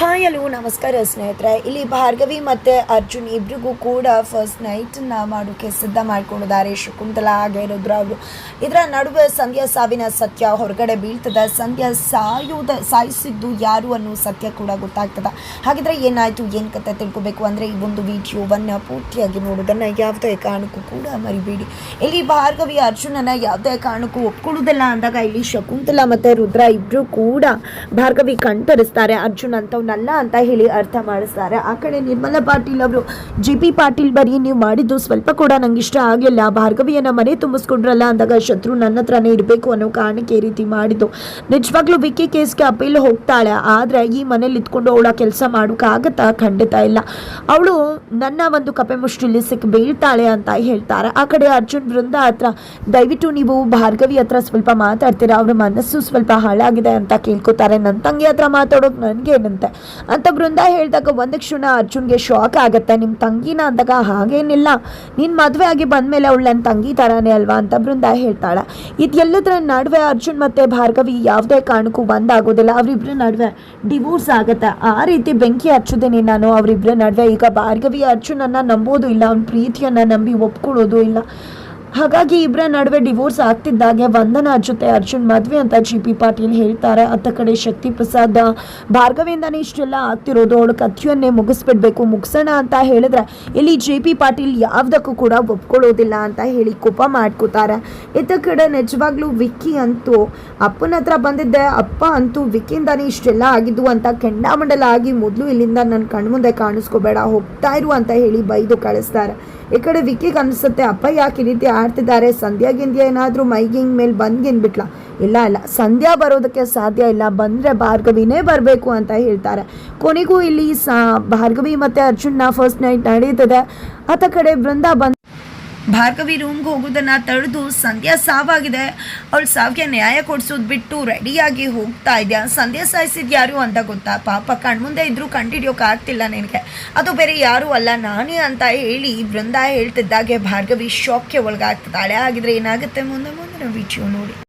Hi, hello, ನಮಸ್ಕಾರ ಸ್ನೇಹಿತರೆ. ಇಲ್ಲಿ ಭಾರ್ಗವಿ ಮತ್ತು ಅರ್ಜುನ್ ಇಬ್ರಿಗೂ ಕೂಡ ಫಸ್ಟ್ ನೈಟನ್ನ ಮಾಡೋಕ್ಕೆ ಸಿದ್ಧ ಮಾಡ್ಕೊಂಡಿದ್ದಾರೆ. ಶಕುಂತಲಾ ಹಾಗೆ ರುದ್ರ ಅವರು. ಇದರ ನಡುವೆ ಸಂಧ್ಯಾ ಸಾವಿನ ಸತ್ಯ ಹೊರಗಡೆ ಬೀಳ್ತದೆ. ಸಂಧ್ಯಾ ಸಾಯುವುದ ಸಾಯಿಸಿದ್ದು ಯಾರು ಅನ್ನೋ ಸತ್ಯ ಕೂಡ ಗೊತ್ತಾಗ್ತದೆ. ಹಾಗಿದ್ರೆ ಏನಾಯಿತು, ಏನು ಕತೆ ತಿಳ್ಕೊಬೇಕು ಅಂದರೆ ಈ ಒಂದು ವಿಡಿಯೋವನ್ನು ಪೂರ್ತಿಯಾಗಿ ನೋಡೋದನ್ನು ಯಾವುದೇ ಕಾರಣಕ್ಕೂ ಕೂಡ ಮರಿಬೇಡಿ. ಇಲ್ಲಿ ಭಾರ್ಗವಿ ಅರ್ಜುನನ ಯಾವುದೇ ಕಾರಣಕ್ಕೂ ಒಪ್ಕೊಳ್ಳೋದಿಲ್ಲ ಅಂದಾಗ ಇಲ್ಲಿ ಶಕುಂತಲಾ ಮತ್ತು ರುದ್ರ ಇಬ್ಬರು ಕೂಡ ಭಾರ್ಗವಿ ಕಣ್ತರಿಸ್ತಾರೆ ಅರ್ಜುನ್ ಅಂತವ್ನಲ್ಲ ಅಂತ ಹೇಳಿ ಅರ್ಥ ಮಾಡಿಸ್ತಾರೆ. ಆ ಕಡೆ ನಿರ್ಮಲಾ ಪಾಟೀಲ್ ಅವರು, ಜಿ ಪಿ ಪಾಟೀಲ್ ಬರೀ ನೀವು ಮಾಡಿದ್ದು ಸ್ವಲ್ಪ ಕೂಡ ನಂಗೆ ಇಷ್ಟ ಆಗಲಿಲ್ಲ. ಭಾರ್ಗವಿಯನ್ನು ಮನೆ ತುಂಬಿಸ್ಕೊಂಡ್ರಲ್ಲ, ಅಂದಾಗ ಶತ್ರು ನನ್ನ ಹತ್ರನೇ ಇರಬೇಕು ಅನ್ನೋ ಕಾರಣಕ್ಕೆ ಈ ರೀತಿ ಮಾಡಿದ್ದು. ನಿಜವಾಗ್ಲೂ ವಿಕ್ಕಿ ಕೇಸ್ಗೆ ಅಪೀಲ್ ಹೋಗ್ತಾಳೆ. ಆದರೆ ಈ ಮನೇಲಿ ಇದ್ಕೊಂಡು ಅವಳ ಕೆಲಸ ಮಾಡೋಕ್ಕಾಗತ್ತಾ ಖಂಡಿತ ಇಲ್ಲ. ಅವಳು ನನ್ನ ಒಂದು ಕಪೆ ಮುಷ್ಟಿಲಿ ಸಿಕ್ಕಿ ಬೀಳ್ತಾಳೆ ಅಂತ ಹೇಳ್ತಾರೆ. ಆ ಕಡೆ ಅರ್ಜುನ್ ವೃಂದ ಹತ್ರ, ದಯವಿಟ್ಟು ನೀವು ಭಾರ್ಗವಿ ಹತ್ರ ಸ್ವಲ್ಪ ಮಾತಾಡ್ತೀರಾ? ಅವ್ರ ಮನಸ್ಸು ಸ್ವಲ್ಪ ಹಾಳಾಗಿದೆ ಅಂತ ಕೇಳ್ಕೊತಾರೆ. ನನ್ನ ತಂಗಿ ಹತ್ರ ಮಾತಾಡೋಕೆ ನನಗೇನಂತೆ? ಅಂತ ಬೃಂದ ಹೇಳಿದಾಗ ಒಂದು ಕ್ಷಣ ಅರ್ಜುನ್ಗೆ ಶಾಕ್ ಆಗುತ್ತೆ. ನಿಮ್ಮ ತಂಗಿನ ಅಂದಾಗ ಹಾಗೇನಿಲ್ಲ. ನೀನು ಮದುವೆ ಆಗಿ ಬಂದಮೇಲೆ ಅವಳು ನನ್ನ ತಂಗಿ ಥರನೇ ಅಲ್ವಾ ಅಂತ ಬೃಂದ ಹೇಳ್ತಾಳೆ. ಇದೆಲ್ಲದರ ನಡುವೆ ಅರ್ಜುನ್ ಮತ್ತು ಭಾರ್ಗವಿ ಯಾವುದೇ ಕಾರಣಕ್ಕೂ ಒಂದಾಗೋದಿಲ್ಲ ಅವರಿಬ್ಬರ ನಡುವೆ ಡಿವೋರ್ಸ್ ಆಗುತ್ತೆ. ಆ ರೀತಿ ಬೆಂಕಿ ಹಚ್ಚೋದೇನೆ ನಾನು. ಅವರಿಬ್ಬರ ನಡುವೆ. ಈಗ ಭಾರ್ಗವಿ ಅರ್ಜುನನ್ನು ನಂಬೋದು ಇಲ್ಲ. ಅವ್ನ ಪ್ರೀತಿಯನ್ನು ನಂಬಿ ಒಪ್ಕೊಳ್ಳೋದು ಇಲ್ಲ. ಹಾಗಾಗಿ ಇಬ್ಬರ ನಡುವೆ ಡಿವೋರ್ಸ್ ಆಗ್ತಿದ್ದಾಗೆ ವಂದನಾ ಜೊತೆ ಅರ್ಜುನ್ ಮದುವೆ ಅಂತ ಜಿ ಪಿ ಪಾಟೀಲ್ ಹೇಳ್ತಾರೆ. ಅತ್ತ ಕಡೆ ಶಕ್ತಿ ಪ್ರಸಾದ್ ಭಾರ್ಗವಿಂದಾನೇ ಇಷ್ಟೆಲ್ಲ ಆಗ್ತಿರೋದು, ಅವಳು ಕಥೆಯನ್ನೇ ಮುಗಿಸ್ಬಿಡ್ಬೇಕು, ಮುಗಿಸೋಣ ಅಂತ ಹೇಳಿದ್ರೆ ಇಲ್ಲಿ ಜೆ ಪಿ ಪಾಟೀಲ್ ಯಾವುದಕ್ಕೂ ಕೂಡ ಒಪ್ಕೊಳ್ಳೋದಿಲ್ಲ ಅಂತ ಹೇಳಿ ಕೋಪ ಮಾಡ್ಕೋತಾರೆ. ಇತ್ತ ಕಡೆ ನಿಜವಾಗ್ಲೂ ವಿಕ್ಕಿ ಅಂತೂ ಅಪ್ಪನ ಹತ್ರ ಬಂದಿದ್ದೆ, ಅಪ್ಪ ಅಂತೂ ವಿಕ್ಕಿಂದಾನೇ ಇಷ್ಟೆಲ್ಲ ಆಗಿದ್ದು ಅಂತ ಕೆಂಡಾಮಂಡಲ ಆಗಿ ಮೊದಲು ಇಲ್ಲಿಂದ ನನ್ನ ಕಣ್ಮುಂದೆ ಕಾಣಿಸ್ಕೋಬೇಡ, ಹೋಗ್ತಾ ಇರು ಅಂತ ಹೇಳಿ ಬೈದು ಕಳಿಸ್ತಾರೆ. ಈ ಕಡೆ ವಿಕ್ಕಿಗೆ ಅನಿಸುತ್ತೆ, ಅಪ್ಪ ಯಾಕೆ ಈ ರೀತಿ ಆಡ್ತಿದ್ದಾರೆ? ಸಂಧ್ಯಾ ಏನಾದರೂ ಮೈಗಿಂಗ್ ಮೇಲೆ ಬಂದ್ಗಿನ್ಬಿಟ್ಲ ಇಲ್ಲ ಇಲ್ಲ. ಸಂಧ್ಯಾ ಬರೋದಕ್ಕೆ ಸಾಧ್ಯ ಇಲ್ಲ. ಬಂದರೆ ಭಾರ್ಗವಿನೇ ಬರಬೇಕು ಅಂತ ಹೇಳ್ತಾರೆ. ಕೊನೆಗೂ ಇಲ್ಲಿ ಸಾ ಭಾರ್ಗವಿ ಮತ್ತು ಅರ್ಜುನ್ನ ಫಸ್ಟ್ ನೈಟ್ ನಡೀತದೆ. ಆತ ಕಡೆ ಬಂದು ಭಾರ್ಗವಿ ರೂಮ್ಗೆ ಹೋಗೋದನ್ನು ತಡೆದು ಸಂಧ್ಯಾ ಸಾವಾಗಿದೆ. ಅವಳು ಸಾವಿಗೆ ನ್ಯಾಯ ಕೊಡಿಸೋದು ಬಿಟ್ಟು ರೆಡಿಯಾಗಿ ಹೋಗ್ತಾ ಇದೆಯಾ? ಸಂಧ್ಯಾ ಸಾಯಿಸಿದ್ ಯಾರು ಅಂತ ಗೊತ್ತಾ? ಪಾಪ, ಕಣ್ಮುಂದೆ ಇದ್ದರೂ ಕಂಡಿಡಿಯೋಕೆ ಆಗ್ತಿಲ್ಲ ನಿನಗೆ. ಅದು ಬೇರೆ ಯಾರು ಅಲ್ಲ, ನಾನೇ ಅಂತ ಹೇಳಿ ಬೃಂದ ಹೇಳ್ತಿದ್ದಾಗೆ ಭಾರ್ಗವಿ ಶಾಕ್ಗೆ ಒಳಗಾಗ್ತಿದ್ದಾಳೆ. ಆಗಿದ್ರೆ ಏನಾಗುತ್ತೆ? ಮುಂದೆ ಮುಂದಿನ ವಿಡಿಯೋ ನೋಡಿ.